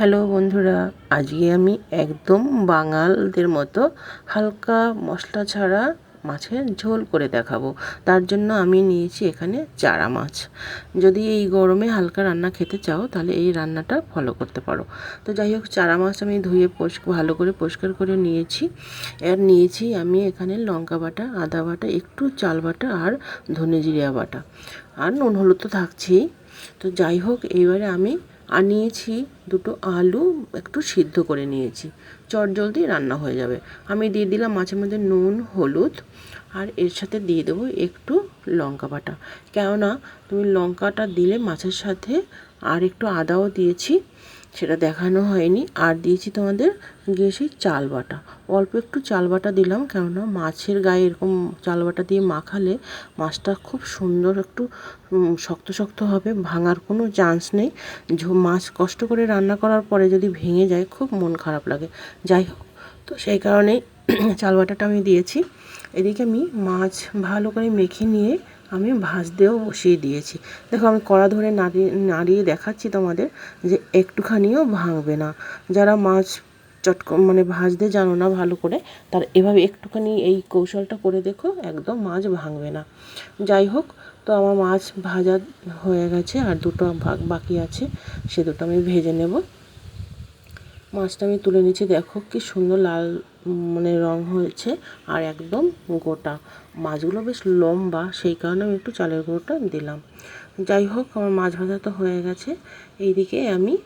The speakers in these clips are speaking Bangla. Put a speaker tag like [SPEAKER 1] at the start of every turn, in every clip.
[SPEAKER 1] হ্যালো বন্ধুরা, আজকে আমি একদম বাঙালদের মতো হালকা মশলা ছাড়া মাছের ঝোল করে দেখাবো। তার জন্য আমি নিয়েছি এখানে চারা মাছ। যদি এই গরমে হালকা রান্না খেতে চাও, তাহলে এই রান্নাটা ফলো করতে পারো। তো যাই হোক, চারা মাছ আমি ধুয়ে ভালো করে পরিষ্কার করে নিয়েছি। আর নিয়েছি আমি এখানে লঙ্কা বাটা, আদা বাটা, একটু চাল বাটা আর ধনে জিরিয়া বাটা। আর নুন হলুদ তো থাকছেই। তো যাই হোক এইবারে আমি আর নিয়েছি দুটো আলু, একটু সিদ্ধ করে নিয়েছি। চট জলদি রান্না হয়ে যাবে। আমি দিয়ে দিলাম মাঝে মাঝে নুন, হলুদ, আর এর সাথে দিয়ে দেবো একটু লঙ্কা বাটা। কেননা, তুমি লঙ্কাটা দিলে মাছের সাথে আর একটু আদাও দিয়েছি। সেটা দেখানো হয়নি। আর দিয়েছি তোমাদের গিয়ে সেই চাল বাটা। অল্প একটু চাল বাটা দিলাম, কেননা মাছের গায়ে এরকম চাল বাটা দিয়ে মাখালে মাছটা খুব সুন্দর একটু শক্ত শক্ত হবে, ভাঙার কোনো চান্স নেই। মাছ কষ্ট করে রান্না করার পরে যদি ভেঙে যায়, খুব মন খারাপ লাগে। যাই হোক, তো সেই কারণেই চাল বাটাটা আমি দিয়েছি। এদিকে আমি মাছ ভালো করে মেখে নিয়ে আমি ভাজতেও বসিয়ে দিয়েছি। দেখো, আমি কড়া ধরে নাড়িয়ে নাড়িয়ে দেখাচ্ছি তোমাদের যে একটুখানিও ভাঙবে না। যারা মাছ চট মানে ভাজতে জানো না ভালো করে, তার এভাবে একটুখানি এই কৌশলটা করে দেখো, একদম মাছ ভাঙবে না। যাই হোক, তো আমার মাছ ভাজা হয়ে গেছে, আর দুটো ভাগ বাকি আছে, সে দুটো আমি ভেজে নেব। মাছটা আমি তুলে নিচ্ছি, দেখো কি সুন্দর লাল মানে রং হয়েছে আর একদম গোটা। মাছগুলো বেশ লম্বা, সেই কারণে আমি একটু চালের গুঁড়োটা দিলাম। যাই হোক, আমার মাছ ভাজা তো হয়ে গেছে। এইদিকে আমি,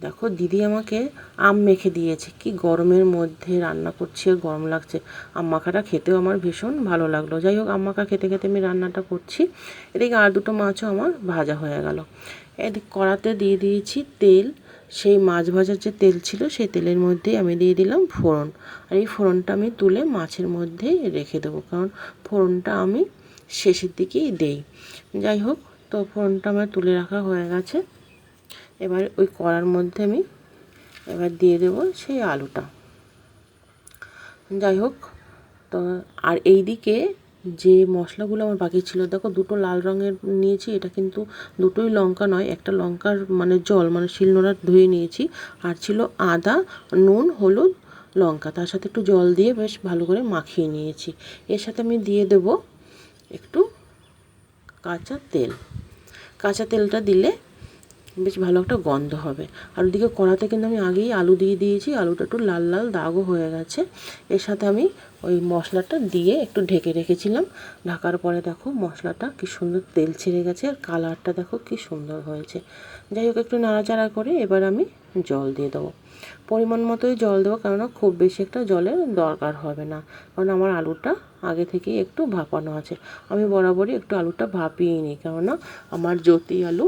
[SPEAKER 1] দেখো দিদি আমাকে আম মেখে দিয়েছে। কি গরমের মধ্যে রান্না করছি আর গরম লাগছে। আম মাখাটা খেতেও আমার ভীষণ ভালো লাগল। যাই হোক আম মাখা খেতে খেতে আমি রান্নাটা করছি। এদিকে আর দুটো মাছও আমার ভাজা হয়ে গেল। এদিক কড়াতে দিয়ে দিয়েছি তেল। সেই মাছ ভাজার যে তেল ছিল, সেই তেলের মধ্যেই আমি দিয়ে দিলাম ফোড়ন। আর এই ফোড়নটা আমি তুলে মাছের মধ্যেই রেখে দেবো, কারণ ফোড়নটা আমি শেষের দিকেই দেই। যাই হোক, তো ফোড়নটা আমার তুলে রাখা হয়ে গেছে। এবার ওই কড়ার মধ্যে আমি এবার দিয়ে দেবো সেই আলুটা। যাই হোক, তো আর এই দিকে যে মশলাগুলো আমার বাকি ছিল, দেখো দুটো লাল রঙের নিয়েছি, এটা কিন্তু দুটোই লঙ্কা নয়, একটা লঙ্কার মানে জল মানে শিলনোড়া ধুয়ে নিয়েছি, আর ছিল আদা, নুন, হলুদ, লঙ্কা, তার সাথে একটু জল দিয়ে বেশ ভালো করে মাখিয়ে নিয়েছি। এর সাথে আমি দিয়ে দেব একটু কাঁচা তেল। কাঁচা তেলটা দিলে বেশ ভালো একটা গন্ধ হবে। আর ওদিকে কড়াতে কিন্তু আমি আগেই আলু দিয়ে দিয়েছি, আলুটা একটু লাল লাল দাগও হয়ে গেছে। এর সাথে আমি ওই মশলাটা দিয়ে একটু ঢেকে রেখেছিলাম। ঢাকার পরে দেখো মশলাটা কি সুন্দর তেল ছেড়ে গেছে আর কালারটা দেখো কি সুন্দর হয়েছে। যাই হোক, একটু নাড়াচাড়া করে এবার আমি জল দিয়ে দেবো। পরিমাণ মতোই জল দেবো, কেননা খুব বেশি একটা জলের দরকার হবে না। কারণ আমার আলুটা আগে থেকেই একটু ভাপানো আছে। আমি বরাবরই একটু আলুটা ভাপিয়ে নিই, কেননা আমার জ্যোতি আলু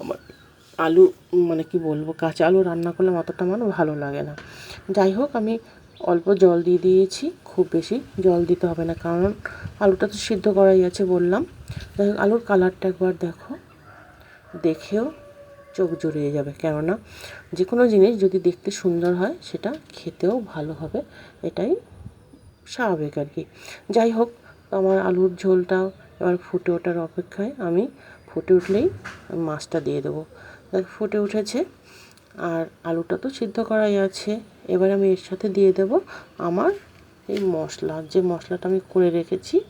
[SPEAKER 1] আমার আলু মানে কি বলব, কাঁচা আলু রান্না করলে অতটা আমার ভালো লাগে না। যাই হোক, আমি অল্প জল দিয়ে দিয়েছি, খুব বেশি জল দিতে হবে না, কারণ আলুটা তো সিদ্ধ করাই আছে বললাম। যাই হোক, আলুর কালারটা একবার দেখো, দেখেও চোখ জড়িয়ে যাবে, কেননা যে কোনো জিনিস যদি দেখতে সুন্দর হয়, সেটা খেতেও ভালো হবে, এটাই স্বাভাবিক আর কি। যাই হোক, আমার আলুর ঝোলটা এবার ফুটে ওঠার অপেক্ষায় আমি ফুটে উঠলেই মাছটা দিয়ে দেবো। ফুটে উঠেছে। আর আলুটা তো সিদ্ধ করাই আছে। এবার আমি এর সাথে দিয়ে দেব আমার এই মশলা। যে মশলাটা আমি করে রেখেছি,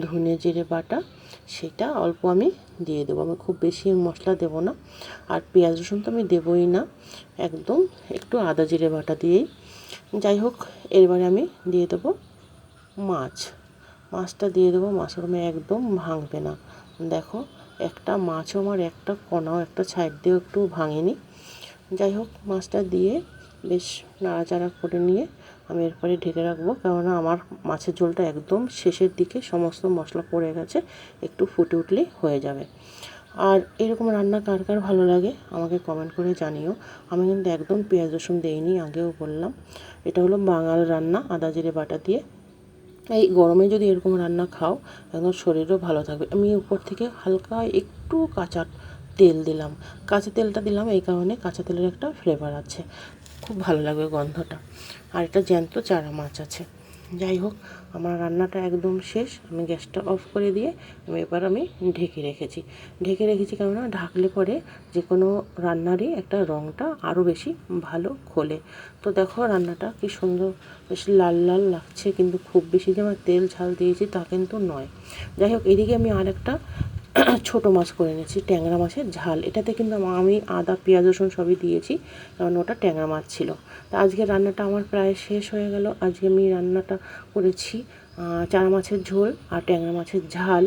[SPEAKER 1] ধনে জিরে বাটা, সেটা অল্প আমি দিয়ে দেবো। আমি খুব বেশি মশলা দেব না। আর পেঁয়াজ রসুন তো আমি দেবই না। একদম একটু আদা জিরে বাটা দিয়েই। যাই হোক, এরবারে আমি দিয়ে দেবো মাছ। মাছটা দিয়ে দেবো। মাছের একদম ভাঙবে না। দেখো একটা মাছও আমার একটা কণাও একটা সাইড দিয়েও একটু ভাঙেনি। যাই হোক, মাছটা দিয়ে বেশ নাড়াচাড়া করে নিয়ে আমি এরপরে ঢেকে রাখব। কেননা আমার মাছের ঝোলটা একদম শেষের দিকে সমস্ত মশলা পড়ে গেছে, একটু ফুটে উঠলেই হয়ে যাবে। আর এরকম রান্না কার কার ভালো লাগে আমাকে কমেন্ট করে জানিও। আমি কিন্তু একদম পেঁয়াজ রসুন দেইনি, আগেও বললাম। এটা হলো বাঙাল রান্না, আদা, জিরে, বাটা দিয়ে। এই গরমে যদি এরকম রান্না খাও একদম শরীরও ভালো থাকবে। আমি উপর থেকে হালকা একটু কাঁচা তেল দিলাম। কাঁচা তেলটা দিলাম, এই কারণে কাঁচা তেলের একটা ফ্লেভার আছে। খুব ভালো লাগবে গন্ধটা। আর একটা জ্যান্ত চারা মাছ আছে। যাই হোক আমার রান্নাটা একদম শেষ। আমি গ্যাসটা অফ করে দিয়ে আমি এবার আমি ঢেকে রেখেছি। ঢেকে রেখেছি কেননা ঢাকলে পরে যে কোনো রান্নারই একটা রঙটা আরও বেশি ভালো খোলে। তো দেখো রান্নাটা কি সুন্দর, বেশ লাল লাল লাগছে, কিন্তু খুব বেশি যে আমার তেল ঝাল দিয়েছি তা কিন্তু নয়। যাই হোক এদিকে আমি আরেকটা ছোট মাছ করে নিয়েছি ট্যাংরা মাছের ঝাল। এটাতে কিন্তু আমি আদা, পেঁয়াজ, রসুন সবই দিয়েছি, কারণ ওটা ট্যাংরা মাছ ছিল। তা আজকে রান্নাটা আমার প্রায় শেষ হয়ে গেল। আজকে আমি রান্নাটা করেছি চারা মাছের ঝোল আর ট্যাংরা মাছের ঝাল,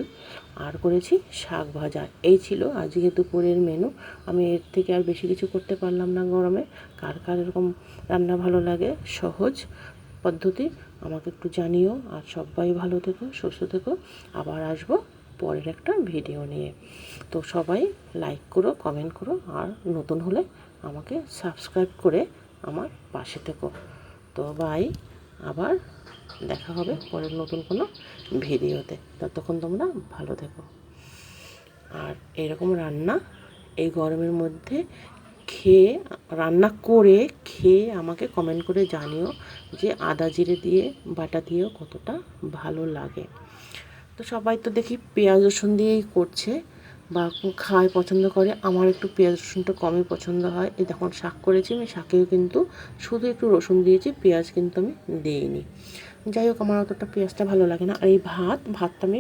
[SPEAKER 1] আর করেছি শাক ভাজা। এই ছিল আজকে দুপুরের মেনু। আমি এর থেকে আর বেশি কিছু করতে পারলাম না গরমে। কার কার এরকম রান্না ভালো লাগে, সহজ পদ্ধতি, আমাকে একটু জানিও। আর সবাই ভালো থেকো, সুস্থ থেকো। আবার আসব পরের একটা ভিডিও নিয়ে। তো সবাই লাইক করো কমেন্ট করো, আর নতুন হলে আমাকে সাবস্ক্রাইব করে আমার পাশে থেকো। তো বাই আবার দেখা হবে পরের নতুন কোনো ভিডিওতে। ততক্ষণ তোমরা ভালো থেকো। আর এরকম রান্না, এই গরমের মধ্যে খেয়ে, রান্না করে খেয়ে আমাকে কমেন্ট করে জানিও যে আদা জিরে দিয়ে, বাটা দিয়েও কতটা ভালো লাগে। তো সবাই তো দেখি পেঁয়াজ রসুন দিয়েই করছে বা খায়, পছন্দ করে। আমার একটু পেঁয়াজ রসুনটা কমই পছন্দ হয়। এই দেখুন শাক করেছি আমি, শাকেও কিন্তু শুধু একটু রসুন দিয়েছি, পেঁয়াজ কিন্তু আমি দিইনি। যাই হোক, আমার অতটা পেঁয়াজটা ভালো লাগে না। আর এই ভাত, ভাতটা আমি